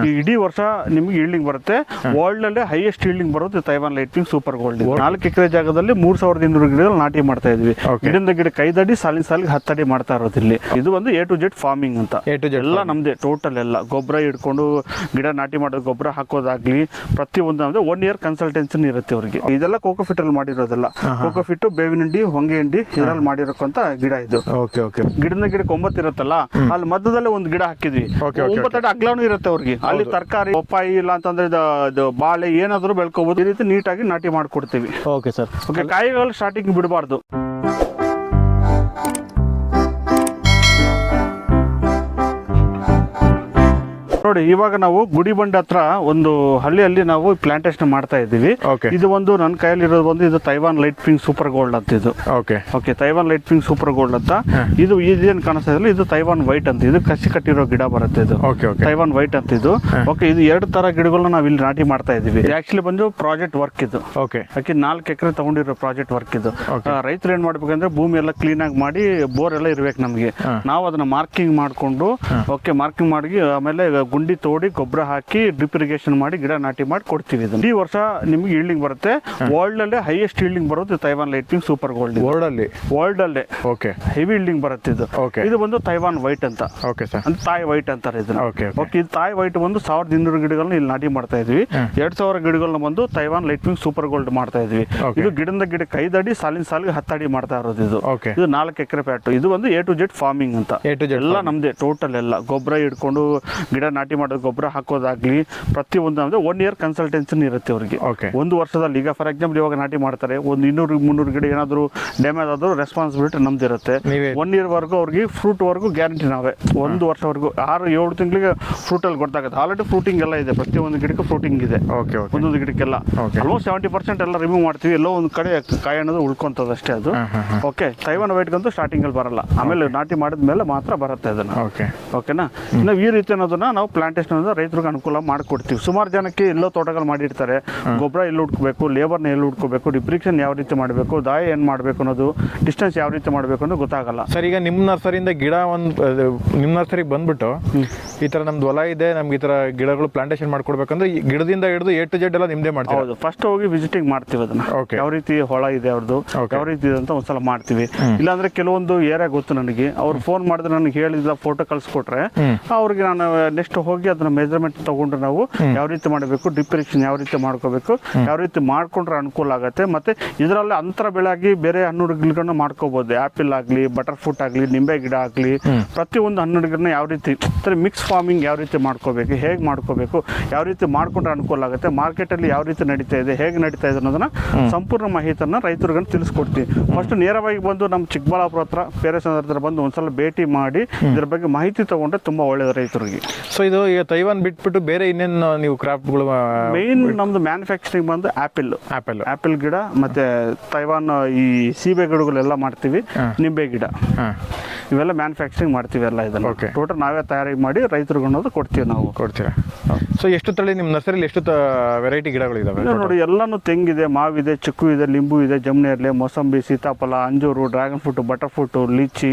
ಈ ಇಡೀ ವರ್ಷ ನಿಮ್ಗೆ ಈಲ್ಡಿಂಗ್ ಬರುತ್ತೆ. ವರ್ಲ್ಡ್ ಅಲ್ಲೇ ಹೈಯೆಸ್ಟ್ ಈಲ್ಡಿಂಗ್ ಬರುತ್ತೆ Taiwan light pink super gold ನಾಲ್ಕು ಎಕರೆ ಜಾಗದಲ್ಲಿ ಮೂರ್ ಸಾವಿರದ ಇನ್ನೂರು ಗಿಡಗಳು ನಾಟಿ ಮಾಡ್ತಾ ಇದ್ವಿ. ಗಿಡದ ಗಿಡದಿಂದ ಗಿಡ ಕೈದಡಿ ಸಾಲಿನ ಸಾಲಿಗೆ ಹತ್ತಡಿ ಮಾಡ್ತಾ ಇರೋದು ಇಲ್ಲಿ. ಇದು ಒಂದು ಎ ಟು ಜೆಡ್ ಫಾರ್ಮಿಂಗ್ ಅಂತ. ಎಲ್ಲ ನಮ್ದೇ ಟೋಟಲ್ ಎಲ್ಲ. ಗೊಬ್ಬರ ಇಟ್ಕೊಂಡು ಗಿಡ ನಾಟಿ ಮಾಡೋದು ಗೊಬ್ಬರ ಹಾಕೋದಾಗ್ಲಿ ಪ್ರತಿಯೊಂದು ಅಂದ್ರೆ ಒನ್ ಇಯರ್ ಕನ್ಸಲ್ಟೆನ್ಸಿ ಇರುತ್ತೆ ಅವ್ರಿಗೆ. ಇದೆಲ್ಲ ಕೋಕೋಫಿಟ್ ಅಲ್ಲಿ ಮಾಡಿರೋದೆಲ್ಲ. ಕೋಕೋಫಿಟ್ ಬೇವಿನ ಹಿಂಡಿ ಹೊಂಗೆ ಹಿಂಡಿ ಇದರಲ್ಲಿ ಮಾಡಿರೋಕ್ಕಂತ ಗಿಡ ಇದು. ಓಕೆ ಓಕೆ ಗಿಡದ ಗಿಡಕ್ಕೆ ಒಂಬತ್ತು ಇರುತ್ತಲ್ಲ ಅಲ್ಲಿ ಮಧ್ಯದಲ್ಲೇ ಒಂದು ಗಿಡ ಹಾಕಿದ್ವಿ. ಒಂಬತ್ತು ಅಡ್ಡ ಒಂಬತ್ತು ಅಗ್ಲಾನು ಇರುತ್ತೆ ಅವ್ರಿಗೆ. ಅಲ್ಲಿ ತರಕಾರಿ ಪಪ್ಪಾಯಿ ಇಲ್ಲ ಅಂತಂದ್ರೆ ಇದು- ಇದು ಬಾಳೆ ಏನಾದರೂ ಬೆಳ್ಕೋಬಹುದು ಈ ರೀತಿ ನೀಟಾಗಿ ನಾಟಿ ಮಾಡ್ಕೊಡ್ತೀವಿ. Okay sir. ಓಕೆ ಕಾಯಿಗಳು ಸ್ಟಾರ್ಟಿಂಗ್ ಬಿಡಬಾರ್ದು. ನೋಡಿ ಇವಾಗ ನಾವು ಗುಡಿಬಂಡೆ ಹತ್ರ ಒಂದು ಹಳ್ಳಿಯಲ್ಲಿ ನಾವು ಪ್ಲಾಂಟೇಶನ್ ಮಾಡ್ತಾ ಇದ್ದೀವಿ. ಇದು ಒಂದು ನನ್ನ ಕೈಯಲ್ಲಿ ಇರೋದು ಬಂದು ಇದು Taiwan light pink super gold ಅಂತ ಇದು. Okay okay Taiwan light pink super gold ಅಂತ. ಇದು ಇದೇನು ಕಾಣಿಸ್ತಾ ಇದ್ರೆ ಇದು ತೈವಾನ್ ವೈಟ್ ಅಂತ ಇದು ಕಸಿ ಕಟ್ಟಿರೋ ಗಿಡ ಬರುತ್ತೆ ಇದು. ತೈವಾನ್ ವೈಟ್ ಅಂತ ಇದು. ಓಕೆ ಇದು ಎರಡು ತರ ಗಿಡಗಳನ್ನ ನಾವು ಇಲ್ಲಿ ನಾಟಿ ಮಾಡ್ತಾ ಇದೀವಿ ಆಕ್ಚುಲಿ ಬಂದು ಪ್ರಾಜೆಕ್ಟ್ ವರ್ಕ್ ಇದು. ಓಕೆ ಯಾಕೆ ನಾಲ್ಕು ಎಕರೆ ತಗೊಂಡಿರೋ ಪ್ರಾಜೆಕ್ಟ್ ವರ್ಕ್ ಇದು. ರೈತರು ಏನ್ ಮಾಡ್ಬೇಕಂದ್ರೆ ಭೂಮಿ ಎಲ್ಲ ಕ್ಲೀನ್ ಆಗಿ ಮಾಡಿ ಬೋರ್ ಎಲ್ಲ ಇರ್ಬೇಕು ನಮಗೆ. ನಾವು ಅದನ್ನ ಮಾರ್ಕಿಂಗ್ ಮಾಡ್ಕೊಂಡು ಓಕೆ ಮಾರ್ಕಿಂಗ್ ಮಾಡಿ ಆಮೇಲೆ ಗುಂಡಿ ತೋಡಿ ಗೊಬ್ಬರ ಹಾಕಿ ಡ್ರಿಪ್ ಇರಿಗೇಷನ್ ಮಾಡಿ ಗಿಡ ನಾಟಿ ಮಾಡಿ ಕೊಡ್ತೀವಿ ಇದನ್ನ. ಈ ವರ್ಷ ನಿಮ್ಗೆ ಈಲ್ಡಿಂಗ್ ಬರುತ್ತೆ. ವರ್ಲ್ಡ್ ಅಲ್ಲೇ ಹೈಯೆಸ್ಟ್ ಈಲ್ಡಿಂಗ್ ಬರುತ್ತೆ Taiwan light pink super gold world ಅಲ್ಲಿ ವರ್ಲ್ಡ್ ಅಲ್ಲೇ ಓಕೆ ಹೆವಿ ಈಲ್ಡಿಂಗ್ ಬರುತ್ತೆ ಇದು. ಓಕೆ ಇದು ಬಂದು ತೈವಾನ್ ವೈಟ್ ಅಂತ. ಓಕೆ ಸರ್ ತಾಯಿ ವೈಟ್ ಅಂತಾರೆ ಇದನ್ನ. ಓಕೆ ಓಕೆ ಇದು ತಾಯಿ ವೈಟ್ ಬಂದು ಸಾವಿರದ ಇನ್ನೂರು ಗಿಡಗಳನ್ನ ಇಲ್ಲಿ ನಾಟಿ ಮಾಡ್ತಾ ಇದ್ವಿ. ಎರಡ್ ಸಾವಿರ ಗಿಡಗಳನ್ನ ಬಂದು Taiwan light wing super gold ಮಾಡ್ತಾ ಇದ್ವಿ. ಇದು ಗಿಡದಿಂದ ಗಿಡ ಕೈದಡಿ ಸಾಲಿನ ಸಾಲಿಗೆ ಹತ್ತಡಿ ಮಾಡ್ತಾ ಇರೋದು ಇದು. ಓಕೆ ಇದು ನಾಲ್ಕು ಎಕರೆ ಪ್ಯಾಟು ಇದು ಒಂದು ಎ ಟು ಜೆಡ್ ಫಾರ್ಮಿಂಗ್ ಅಂತ. ಎ ಟು ಜೆಡ್ ಎಲ್ಲ ನಮ್ದೇ ಟೋಟಲ್ ಎಲ್ಲ. ಗೊಬ್ಬರ ಇಟ್ಕೊಂಡು ಗಿಡ ನಾಟಿ ಮಾಡೋದು ಗೊಬ್ಬರ ಹಾಕೋದಾಗ್ಲಿ ಪ್ರತಿಯೊಂದು ಅಂದ್ರೆ ಒನ್ ಇಯರ್ ಕನ್ಸಲ್ಟೆನ್ಸಿ ಇರುತ್ತೆ ಅವ್ರಿಗೆ. ಓಕೆ ಒಂದು ವರ್ಷದಲ್ಲಿ ಈಗ ಫಾರ್ ಎಕ್ಸಾಂಪಲ್ ಇವಾಗ ನಾಟಿ ಮಾಡ್ತಾರೆ ಒಂದು ಇನ್ನೂರು ಮುನ್ನೂರು ಗಿಡ ಏನಾದರೂ ಡ್ಯಾಮೇಜ್ ಆದರೂ ರೆಸ್ಪಾನ್ಸಿಬಿಲಿಟಿ ನಮ್ದಿರುತ್ತೆ ಇರುತ್ತೆ. ಒನ್ ಇಯರ್ ವರ್ಗು ಅವ್ರಿಗೆ ಫ್ರೂಟ್ ವರ್ಗು ಗ್ಯಾರಂಟಿ ನಾವೇ. ಒಂದು ವರ್ಷವರೆಗೂ ಆರು ಏಳು ತಿಂಗಳಿಗೆ ಫ್ರೂಟಲ್ಲಿ ಗೊತ್ತಾಗುತ್ತೆ. ಆಲ್ರೆಡಿ ಫ್ರೂಟಿಂಗ್ ಎಲ್ಲ ಇದೆ. ಪ್ರತಿಯೊಂದು ಗಿಡಕ್ಕೆ ಫ್ರೂಟಿಂಗ್ ಇದೆ. ಓಕೆ ಒಂದೊಂದು ಗಿಡಕ್ಕೆಲ್ಲ. ಆಲ್ಮೋಸ್ಟ್ ಸೆವೆಂಟಿ ಪರ್ಸೆಂಟ್ ಎಲ್ಲ ರಿಮೂವ್ ಮಾಡ್ತೀವಿ. ಎಲ್ಲೋ ಒಂದು ಕಡೆ ಕಾಯಿ ಅನ್ನೋದು ಉಳ್ಕೊಂತದ ಅಷ್ಟೇ ಅದು. ಓಕೆ ತೈವಾನ್ ವೈಟ್ಗಂತೂ ಸ್ಟಾರ್ಟಿಂಗಲ್ಲಿ ಬರಲ್ಲ. ಆಮೇಲೆ ನಾಟಿ ಮಾಡಿದ ಮೇಲೆ ಮಾತ್ರ ಬರುತ್ತೆ ಅದನ್ನ. ಓಕೆ ಓಕೆನಾ ಇನ್ನು ಈ ರೀತಿ ಅನ್ನೋದನ್ನ ನಾವು ಪ್ಲಾಂಟೇಶನ್ ಅಂದ್ರೆ ರೈತರಿಗೆ ಅನುಕೂಲ ಮಾಡಿಕೊಡ್ತೀವಿ. ಸುಮಾರು ಜನಕ್ಕೆ ಎಲ್ಲೋ ತೋಟಗಳು ಮಾಡಿರ್ತಾರೆ. ಗೊಬ್ಬರ ಎಲ್ಲಿ ಹುಡ್ಕೋಬೇಕು ಲೇಬರ್ನ ಎಲ್ಲಿ ಹುಡ್ಕೋಬೇಕು ಡಿಪ್ರಿಕ್ಷನ್ ಯಾವ ರೀತಿ ಮಾಡಬೇಕು ದಾಯ ಏನು ಮಾಡಬೇಕು ಅನ್ನೋದು ಡಿಸ್ಟೆನ್ಸ್ ಯಾವ ರೀತಿ ಮಾಡಬೇಕು ಅನ್ನೋದು ಗೊತ್ತಾಗಲ್ಲ. ಸರ್ ಈಗ ನಿಮ್ಮ ನರ್ಸರಿಯಿಂದ ಗಿಡ ಒಂದು ನಿಮ್ಮ ನರ್ಸರಿಗೆ ಬಂದ್ಬಿಟ್ಟು ಈ ಥರ ನಮ್ದು ಹೊಲ ಇದೆ ನಮ್ಗೆ ಈ ಥರ ಗಿಡಗಳು ಪ್ಲಾಂಟೇಶನ್ ಮಾಡ್ಕೊಡ್ಬೇಕಂದ್ರೆ ಈ ಗಿಡದಿಂದ ಹಿಡಿದು ಎ ಟು ಜೆಡ್ ಎಲ್ಲ ನಿಮ್ದೇ ಮಾಡ್ತೀವಿ ಹೌದು. ಫಸ್ಟ್ ಹೋಗಿ ವಿಸಿಟಿಂಗ್ ಮಾಡ್ತೀವಿ ಅದನ್ನ. ಯಾವ ರೀತಿ ಹೊಳ ಇದೆ ಅವ್ರದ್ದು. ಯಾವ ರೀತಿ ಇದೆ ಅಂತ ಒಂದ್ಸಲ ಮಾಡ್ತೀವಿ. ಇಲ್ಲಾಂದ್ರೆ ಕೆಲವೊಂದು ಏರಿಯಾ ಗೊತ್ತು ನನಗೆ. ಅವ್ರು ಫೋನ್ ಮಾಡಿದ್ರೆ ನನಗೆ ಹೇಳಿದ ಫೋಟೋ ಕಳ್ಸಿಕೊಟ್ರೆ ಅವ್ರಿಗೆ ನಾನು ನೆಕ್ಸ್ಟ್ ಹೋಗಿ ಅದನ್ನ ಮೆಜರ್ಮೆಂಟ್ ತಗೊಂಡ್ರೆ ನಾವು ಯಾವ ರೀತಿ ಮಾಡಬೇಕು ಡಿಪ್ರಿಕ್ಷನ್ ಯಾವ ರೀತಿ ಮಾಡ್ಕೋಬೇಕು ಯಾವ ರೀತಿ ಮಾಡ್ಕೊಂಡ್ರೆ ಅನುಕೂಲ ಆಗುತ್ತೆ ಮತ್ತೆ ಇದರಲ್ಲಿ ಅಂತರ ಬೆಳೆಯಾಗಿ ಬೇರೆ ಹಣ್ಣು ಗಿಡಗಳನ್ನ ಮಾಡ್ಕೋಬಹುದು ಆಪಲ್ ಆಗಲಿ ಬಟರ್ ಫ್ರೂಟ್ ಆಗಲಿ ನಿಂಬೆ ಗಿಡ ಆಗಲಿ ಪ್ರತಿಯೊಂದು ಹಣ್ಣು ಗಿಡನ ಯಾವ ರೀತಿ ಮಿಕ್ಸ್ ಫಾರ್ಮಿಂಗ್ ಯಾವ ರೀತಿ ಮಾಡ್ಕೋಬೇಕು ಹೇಗೆ ಮಾಡ್ಕೋಬೇಕು ಯಾವ ರೀತಿ ಮಾಡ್ಕೊಂಡ್ರೆ ಅನುಕೂಲ ಆಗುತ್ತೆ ಮಾರ್ಕೆಟಲ್ಲಿ ಯಾವ ರೀತಿ ನಡೀತಾ ಇದೆ ಹೇಗೆ ನಡೀತಾ ಇದೆ ಅನ್ನೋದನ್ನ ಸಂಪೂರ್ಣ ಮಾಹಿತಿಯನ್ನ ರೈತರಿಗೆ ತಿಳಿಸ್ಕೊಡ್ತೀವಿ. ಫಸ್ಟ್ ನೇರವಾಗಿ ಬಂದು ನಮ್ಮ ಚಿಕ್ಕಬಳ್ಳಾಪುರ ಹತ್ರ ಬೇರೆ ಸಂದರ್ಭದಲ್ಲಿ ಬಂದು ಒಂದ್ಸಲ ಭೇಟಿ ಮಾಡಿ ಇದ್ರ ಬಗ್ಗೆ ಮಾಹಿತಿ ತಗೊಂಡ್ರೆ ತುಂಬಾ ಒಳ್ಳೇದು ರೈತರಿಗೆ. ಸೊ ಇದು ಈಗ ತೈವಾನ್ ಬಿಟ್ಬಿಟ್ಟು ಬೇರೆ ಇನ್ನೇನು ನೀವು ಕ್ರಾಫ್ಟ್ಗಳು ಮೇನ್ ನಮ್ದು ಮ್ಯಾನುಫ್ಯಾಕ್ಚರಿಂಗ್ ಬಂದು ಆಪಲ್ ಆಪಲ್ ಆಪಲ್ ಗಿಡ ಮತ್ತೆ ತೈವಾನ್ ಈ ಸೀಬೆ ಗಿಡಗಳೆಲ್ಲ ಮಾಡ್ತೀವಿ ನಿಂಬೆ ಗಿಡ. ಇವೆಲ್ಲ ಮ್ಯಾನುಫ್ಯಾಕ್ಚರಿಂಗ್ ಮಾಡ್ತೀವಿ ಎಲ್ಲ ಇದನ್ನ. ಟೋಟಲ್ ನಾವೇ ತಯಾರಿ ಮಾಡಿ ರೈತರಿಗೆ ಅನ್ನೋದು ಕೊಡ್ತೀವಿ ನಾವು. ಕೊಡ್ತೀರಾ? ಸೊ ಎಷ್ಟು ತಳಿ ನಿಮ್ಮ ನರ್ಸರಿಲಿ ಎಷ್ಟು ವೆರೈಟಿ ಗಿಡಗಳು ಇದಾವೆ ನೋಡಿ ಎಲ್ಲಾನು ತೆಂಗಿದೆ ಮಾವಿದೆ ಚಿಕ್ಕು ಇದೆ ಲಿಂಬು ಇದೆ ಜಮ್ನೇರ್ಲೆ ಮೊಸಂಬಿ ಸೀತಾಫಲ ಅಂಜೂರು dragon fruit butter fruit litchi